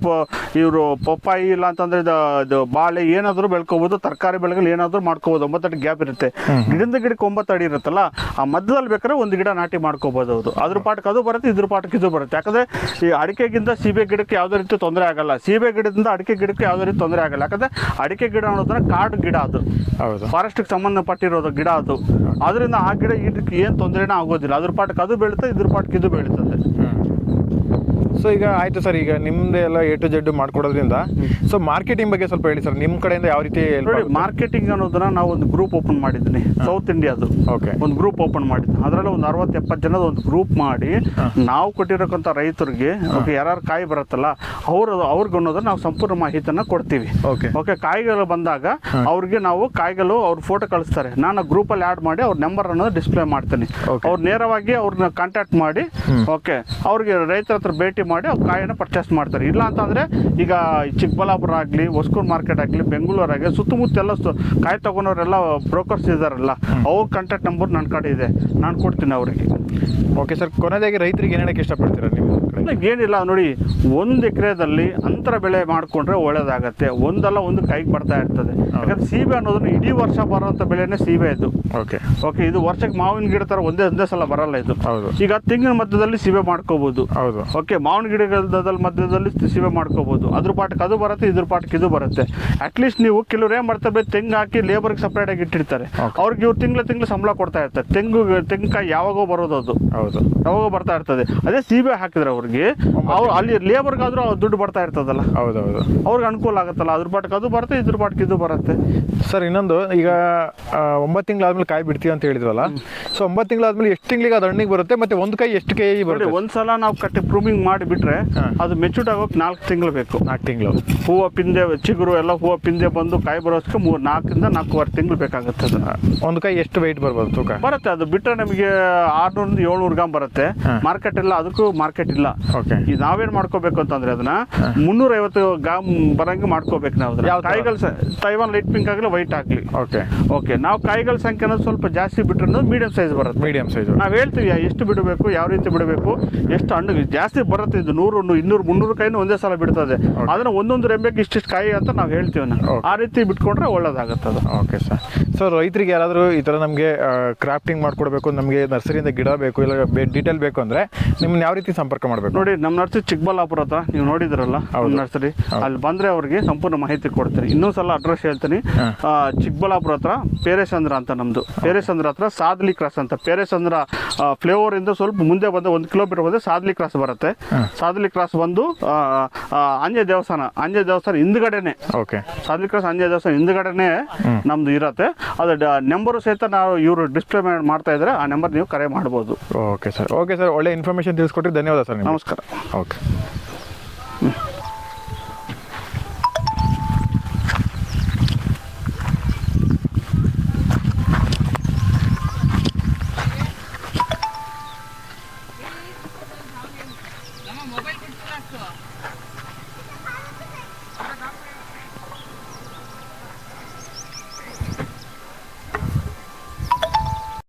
ಇವರು ಪಪ್ಪಾಯಿ ಇಲ್ಲ ಅಂತಂದ್ರೆ ಇದು ಬಾಳೆ ಏನಾದರೂ ಬೆಳ್ಕೋಬಹುದು ತರಕಾರಿ ಬೆಳೆಗಳು ಏನಾದರೂ ಮಾಡ್ಕೋಬಹುದು ಒಂಬತ್ತು ಗ್ಯಾಪ್ ಇರುತ್ತೆ. ಗಿಡದ ಗಿಡಕ್ಕೆ ಒಂಬತ್ತು ಅಡಿ ಇರುತ್ತಲ್ಲ ಆ ಮಧ್ಯದಲ್ಲಿ ಬೇಕಾದ್ರೆ ಒಂದು ಗಿಡ ನಾಟಿ ಮಾಡ್ಕೋಬಹುದು ಅದು ಅದ್ರ ಪಾಠಕ್ಕೆ ಅದು ಬರುತ್ತೆ ಇದ್ರ ಪಾಠಕ್ಕೆ ಇದು ಬರುತ್ತೆ. ಯಾಕಂದ್ರೆ ಈ ಅಡಿಕೆಗಿಂತ ಸೀಬೆ ಗಿಡಕ್ಕೆ ಯಾವುದೇ ರೀತಿ ತೊಂದರೆ ಆಗಲ್ಲ. ಸೀಬೆ ಗಿಡದಿಂದ ಅಡಿಕೆ ಗಿಡಕ್ಕೆ ಯಾವುದೇ ರೀತಿ ತೊಂದರೆ ಆಗಲ್ಲ. ಯಾಕಂದ್ರೆ ಅಡಿಕೆ ಗಿಡ ಅನ್ನೋದ್ರ ಕಾಡು ಗಿಡ ಅದು. ಹೌದು. ಫಾರೆಸ್ಟ್ಗೆ ಸಂಬಂಧಪಟ್ಟಿರೋದು ಗಿಡ ಅದು. ಅದರಿಂದ ಆ ಗಿಡ ಇದಕ್ಕೆ ಏನು ತೊಂದರೆನೇ ಆಗೋದಿಲ್ಲ. ಅದ್ರ ಪಾಠಕ್ಕೆ ಅದು ಬೆಳೀತದೆ ಇದ್ರ ಪಾಠಕ್ಕೆ ಇದು ಬೆಳೀತದೆ ಸೊ ಈಗ ಆಯ್ತು ಸರ್ ಈಗ ನಿಮ್ದೇ ಎಲ್ಲ ಎ ಟು ಜೆಡ್ ಮಾಡ್ಕೊಡೋದ್ರಿಂದ ಸೊ ಮಾರ್ಕೆಟಿಂಗ್ ಬಗ್ಗೆ ಸ್ವಲ್ಪ ಹೇಳಿ ಸರ್ ನಿಮ್ಮ ಕಡೆಯಿಂದ ಯಾವ ರೀತಿ ನೋಡಿ ಮಾರ್ಕೆಟಿಂಗ್ ಅನ್ನೋದನ್ನ ನಾವು ಒಂದು ಗ್ರೂಪ್ ಓಪನ್ ಮಾಡಿದ್ದೀನಿ ಸೌತ್ ಇಂಡಿಯಾದು ಓಕೆ ಒಂದು ಗ್ರೂಪ್ ಓಪನ್ ಮಾಡಿದ್ವಿ ಅದರಲ್ಲಿ ಒಂದು ಅರವತ್ತು ಎಪ್ಪತ್ತು ಜನದ ಒಂದು ಗ್ರೂಪ್ ಮಾಡಿ ನಾವು ಕೊಟ್ಟಿರೋಕ್ಕಂಥ ರೈತರಿಗೆ ಓಕೆ ಯಾರು ಕಾಯಿ ಬರುತ್ತಲ್ಲ ಅವ್ರದ್ದು ಅವ್ರಿಗೆ ಅನ್ನೋದನ್ನ ನಾವು ಸಂಪೂರ್ಣ ಮಾಹಿತಿಯನ್ನ ಕೊಡ್ತೀವಿ. ಓಕೆ ಓಕೆ ಕಾಯಿಗಳು ಬಂದಾಗ ಅವ್ರಿಗೆ ನಾವು ಕಾಯಿಗಳು ಅವ್ರ ಫೋಟೋ ಕಳಿಸ್ತಾರೆ. ನಾನು ಗ್ರೂಪಲ್ಲಿ ಆ್ಯಡ್ ಮಾಡಿ ಅವ್ರ ನಂಬರ್ ಅನ್ನೋದು ಡಿಸ್ಪ್ಲೇ ಮಾಡ್ತೀನಿ. ಅವ್ರು ನೇರವಾಗಿ ಅವ್ರನ್ನ ಕಾಂಟ್ಯಾಕ್ಟ್ ಮಾಡಿ ಓಕೆ ಅವ್ರಿಗೆ ರೈತರ ಹತ್ರ ಭೇಟಿ ಮಾಡಿ ಅವ್ರು ಕಾಯನ್ನು ಪರ್ಚೇಸ್ ಮಾಡ್ತಾರೆ. ಇಲ್ಲ ಅಂತಂದರೆ ಈಗ ಚಿಕ್ಕಬಳ್ಳಾಪುರ ಆಗಲಿ ಹೊಸ್ಕೂರು ಮಾರ್ಕೆಟ್ ಆಗಲಿ ಬೆಂಗಳೂರು ಆಗಲಿ ಸುತ್ತಮುತ್ತ ಎಲ್ಲ ಸು- ಕಾಯಿ ತೊಗೊಂಡವರೆಲ್ಲ ಬ್ರೋಕರ್ಸ್ ಇದ್ದಾರಲ್ಲ ಅವ್ರ ಕಾಂಟ್ಯಾಕ್ಟ್ ನಂಬರ್ ನನ್ನ ಕಡೆ ಇದೆ. ನಾನು ಕೊಡ್ತೀನಿ ಅವರಿಗೆ. ಓಕೆ ಸರ್ ಕೊನೆಯದಾಗಿ ರೈತರಿಗೆ ಏನು ಹೇಳಕ್ಕೆ ಇಷ್ಟಪಡ್ತೀರಾ ನೀವು? ಏನಿಲ್ಲ ನೋಡಿ ಒಂದು ಎಕರೆದಲ್ಲಿ ಅಂತರ ಬೆಳೆ ಮಾಡಿಕೊಂಡ್ರೆ ಒಳ್ಳೇದಾಗತ್ತೆ. ಒಂದಲ್ಲ ಒಂದು ಕೈಗೆ ಬರ್ತಾ ಇರ್ತದೆ. ಯಾಕಂದ್ರೆ ಸೀಬೆ ಅನ್ನೋದನ್ನು ಇಡೀ ವರ್ಷ ಬರೋಂಥ ಬೆಳೆನೇ ಸೀಬೆ ಇದು. ಓಕೆ. ಓಕೆ ಇದು ವರ್ಷಕ್ಕೆ ಮಾವಿನ ಗಿಡ ಥರ ಒಂದೇ ಒಂದೇ ಸಲ ಬರಲ್ಲ ಇದು. ಹೌದು. ಈಗ ತೆಂಗಿನ ಮಧ್ಯದಲ್ಲಿ ಸೀಬೆ ಮಾಡ್ಕೋಬಹುದು ಹೌದು. ಓಕೆ ಮಾವಿನ ಗಿಡಗಳ ಮಧ್ಯದಲ್ಲಿ ಸೀಬೆ ಮಾಡ್ಕೋಬಹುದು ಅದ್ರ ಪಾಟಕ್ಕೆ ಅದು ಬರುತ್ತೆ ಇದ್ರ ಪಾಟಕ್ಕೆ ಇದು ಬರುತ್ತೆ. ಅಟ್ಲೀಸ್ಟ್ ನೀವು ಕೆಲವ್ರು ಏನು ಮಾಡ್ತಾರೆ ತೆಂಗು ಹಾಕಿ ಲೇಬರ್ಗೆ ಸಪ್ರೇಟ್ ಆಗಿ ಇಟ್ಟಿರ್ತಾರೆ. ಅವ್ರಿಗೆ ಇವ್ರು ತಿಂಗಳ ತಿಂಗಳು ಸಂಬಳ ಕೊಡ್ತಾ ಇರ್ತಾರೆ. ತೆಂಗು ತೆಂಗಿನಕಾಯಿ ಯಾವಾಗೋ ಬರೋದು ಅದು. ಹೌದು. ಯಾವಾಗೋ ಬರ್ತಾ ಇರ್ತದೆ. ಅದೇ ಸೀಬೆ ಹಾಕಿದ್ರೆ ಅವ್ರಿಗೆ. ಅವ್ರಿಗೆ ಅವ್ರು ಅಲ್ಲಿ ಲೇಬರ್ಗಾದ್ರೂ ಅವ್ರು ದುಡ್ಡು ಬರ್ತಾ ಇರ್ತದಲ್ಲ. ಹೌದೌದು. ಅವ್ರಿಗೆ ಅನುಕೂಲ ಆಗುತ್ತಲ್ಲ ಅದ್ರ ಪಾಟಕ್ಕೆ ಅದು ಬರುತ್ತೆ ಇದ್ರ ಪಾಟಕ್ಕೆ ಇದು ಬರುತ್ತೆ. ಸರ್ ಇನ್ನೊಂದು ಈಗ ಒಂಬತ್ತು ತಿಂಗಳಾದ್ಮೇಲೆ ಕಾಯಿ ಬಿಡ್ತೀವಿ ಅಂತ ಹೇಳಿದ್ವಲ್ಲ ಸೊ ಒಂಬತ್ತು ತಿಂಗಳಾದ್ಮೇಲೆ ಎಷ್ಟು ತಿಂಗಳಿಗೆ ಅದು ಹಣ್ಣಿಗೆ ಬರುತ್ತೆ ಮತ್ತೆ ಒಂದು ಕೈ ಎಷ್ಟು ಕೆ ಬರುತ್ತೆ? ಒಂದ್ಸಲ ನಾವು ಕಟ್ಟಿ ಪ್ರೂಮಿಂಗ್ ಮಾಡಿ ಬಿಟ್ರೆ ಅದು ಮೆಚೂರ್ಡ್ ಆಗೋಕೆ ನಾಲ್ಕು ತಿಂಗಳು ಬೇಕು. ನಾಲ್ಕು ತಿಂಗಳು. ಹೂವು ಪಿಂದೆ ಚಿಗುರು ಎಲ್ಲ ಹೂವು ಪಿಂದೆ ಬಂದು ಕಾಯಿ ಬರೋದಕ್ಕೆ ಮೂರು ನಾಲ್ಕರಿಂದ ನಾಲ್ಕೂವರೆ ತಿಂಗಳು ಬೇಕಾಗುತ್ತೆ ಅದು ಒಂದು ಕೈ ಎಷ್ಟು ವೆಯ್ಟ್ ಬರ್ಬೋದು ತೂಕ? ಬರುತ್ತೆ ಅದು ಬಿಟ್ಟರೆ ನಮಗೆ ಆರ್ನೂರಿಂದ ಏಳ್ನೂರು ಗ್ರಾಮ್ ಬರುತ್ತೆ. ಮಾರ್ಕೆಟ್ ಇಲ್ಲ ಅದಕ್ಕೂ ಮಾರ್ಕೆಟ್ ಇಲ್ಲ. ಓಕೆ ಈ ನಾವೇನ್ ಮಾಡ್ಕೋಬೇಕು ಅಂತಂದ್ರೆ ಅದನ್ನ ಮುನ್ನೂರ ಐವತ್ತು ಗ್ರಾಮ್ ಬರಂಗೆ ಮಾಡ್ಕೋಬೇಕು ನಾವು ಅದನ್ನ. ಯಾವ ತರ? ಕಾಯಿಗಳ ಸ- ತೈವಾನ್ ಲೈಟ್ ಪಿಂಕ್ ಆಗಲಿ ವೈಟ್ ಆಗಲಿ. ಓಕೆ ಓಕೆ ನಾವು ಕಾಯಿಗಳ ಸಂಖ್ಯೆ ಅನ್ನೋದು ಸ್ವಲ್ಪ ಜಾಸ್ತಿ ಬಿಟ್ಟರೆ ಮೀಡಿಯಂ ಸೈಜ್ ಬರುತ್ತೆ. ಮೀಡಿಯಂ ಸೈಜು ನಾವು ಹೇಳ್ತೀವಿ ಎಷ್ಟು ಬಿಡಬೇಕು ಯಾವ ರೀತಿ ಬಿಡಬೇಕು ಎಷ್ಟು ಹಣ್ಣು ಜಾಸ್ತಿ ಬರುತ್ತೆ ಇದು ನೂರು ನು- ಇನ್ನೂರು ಮುನ್ನೂರು ಕಾಯಿನೂ ಒಂದೇ ಸಲ ಬಿಡ್ತದೆ. ಅದನ್ನ ಒಂದೊಂದು ರೆಂಬೆಗೆ ಇಷ್ಟಿಷ್ಟು ಕಾಯಿ ಅಂತ ನಾವು ಹೇಳ್ತೀವಿ ನಾವು Okay. ಆ ರೀತಿ ಬಿಟ್ಕೊಂಡ್ರೆ ಒಳ್ಳೇದಾಗುತ್ತೆ ಅದು. ಓಕೆ ಸರ್ ಸೊ ರೈತರಿಗೆ ಯಾರಾದರೂ ಈ ಥರ ನಮಗೆ ಕ್ರಾಫ್ಟಿಂಗ್ ಮಾಡಿಕೊಡ್ಬೇಕು ನಮಗೆ ನರ್ಸರಿಯಿಂದ ಗಿಡ ಬೇಕು ಇಲ್ಲ ಡೀಟೇಲ್ ಬೇಕು ಅಂದರೆ ನಿಮ್ಮನ್ನ ಯಾವ ರೀತಿ ಸಂಪರ್ಕ ಮಾಡಬೇಕು? ನೋಡಿ ನಮ್ಮ ನರ್ಸರಿ ಚಿಕ್ಕಬಳ್ಳಾಪುರ ಹತ್ರ ನೀವು ನೋಡಿದ್ರಲ್ಲ ನರ್ಸರಿ. ಅಲ್ಲಿ ಬಂದ್ರೆ ಅವ್ರಿಗೆ ಸಂಪೂರ್ಣ ಮಾಹಿತಿ ಕೊಡ್ತೀನಿ. ಇನ್ನೊಂದು ಸಲ ಅಡ್ರೆಸ್ ಹೇಳ್ತೀನಿ. ಚಿಕ್ಕಬಳ್ಳಾಪುರ ಹತ್ರ ಪೇರೆಸಂದ್ರ ಅಂತ ನಮ್ದು. ಪೇರೆಸಂದ್ರ ಹತ್ರ ಸಾದ್ಲಿ ಕ್ರಾಸ್ ಅಂತ. ಪೇರೆಸಂದ್ರ ಫ್ಲೇವರ್ ಇಂದ ಸ್ವಲ್ಪ ಮುಂದೆ ಬಂದು ಒಂದು ಕಿಲೋಮೀಟರ್ ಬಂದ್ರೆ ಸಾದ್ಲಿ ಕ್ರಾಸ್ ಬರುತ್ತೆ. ಸಾದ್ಲಿ ಕ್ರಾಸ್ ಬಂದು ಅಂಜೆ ದೇವಸ್ಥಾನ. ಅಂಜೆ ದೇವಸ್ಥಾನ ಹಿಂದ್ಗಡೆನೆ. ಓಕೆ. ಸಾದ್ಲಿ ಕ್ರಾಸ್ ಅಂಜೆ ದೇವಸ್ಥಾನ ಹಿಂದ್ಗಡೆನೆ ನಮ್ದು ಇರತ್ತೆ. ಅದು ನಂಬರು ಸಹಿತ ನಾವು ಇವರು ಡಿಸ್ಪ್ಲೇ ಮಾಡ್ತಾ ಇದ್ರೆ ಆ ನಂಬರ್ ನೀವು ಕರೆ ಮಾಡಬಹುದು ಓಕೆ ಸರ್. Okay sir. ಒಳ್ಳೆ ಇನ್ಫಾರ್ಮೇಶನ್ ತಿಳಿಸ್ಕೊಟ್ರಿ ಧನ್ಯವಾದ ಸರ್ ನಮಸ್ಕಾರ. ಓಕೆ.